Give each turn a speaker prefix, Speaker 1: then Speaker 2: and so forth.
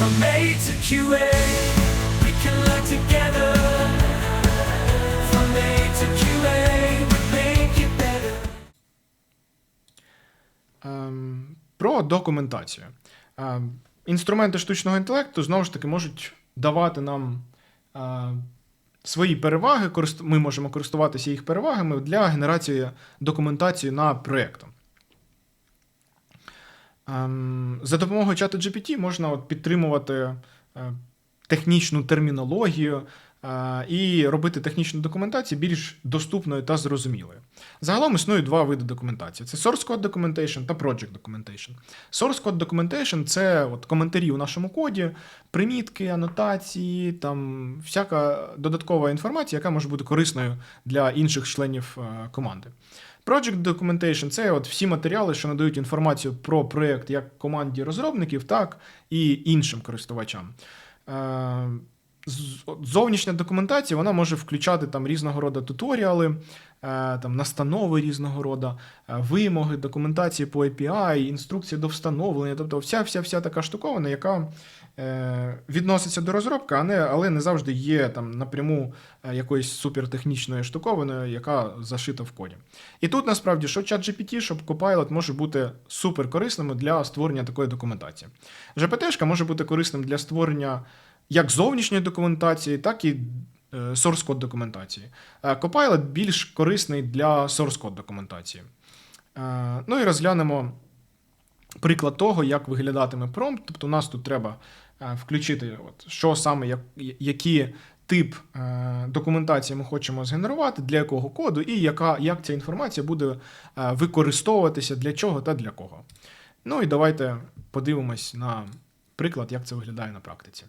Speaker 1: From A to QA, we can learn together. From A to QA, we make it better.
Speaker 2: Ем, Про документацію. Ем, Інструменти штучного інтелекту знову ж таки можуть давати нам е, свої переваги. Ми можемо користуватися їх перевагами для генерації документації на проєктом. Ем, За допомогою чату GPT можна от підтримувати е, технічну термінологію і робити технічну документацію більш доступною та зрозумілою. Загалом існують два види документації: це source code documentation та project documentation. Source code documentation – це от коментарі у нашому коді, примітки, анотації, там всяка додаткова інформація, яка може бути корисною для інших членів е, команди. Project Documentation – це от всі матеріали, що надають інформацію про проєкт як команді розробників, так і іншим користувачам. Зовнішня документація вона може включати там різного роду туторіали, е, там настанови різного роду, е, вимоги, документації по API, інструкції до встановлення, тобто вся вся вся така штуковина, яка е, відноситься до розробки, а не, але не завжди є там напряму якоюсь супертехнічною штуковиною, яка зашита в коді. І тут насправді що ChatGPT, що Copilot може бути супер корисними для створення такої документації. GPT може бути корисним для створення як зовнішньої документації, так і е, source code документації. Е, Copilot більш корисний для source code документації. Е, Ну і розглянемо приклад того, як виглядатиме промпт. Тобто, у нас тут треба включити, от, що саме, як, які тип документації ми хочемо згенерувати, для якого коду, і яка, як ця інформація буде використовуватися для чого та для кого. Ну і давайте подивимось на приклад, як це виглядає на практиці.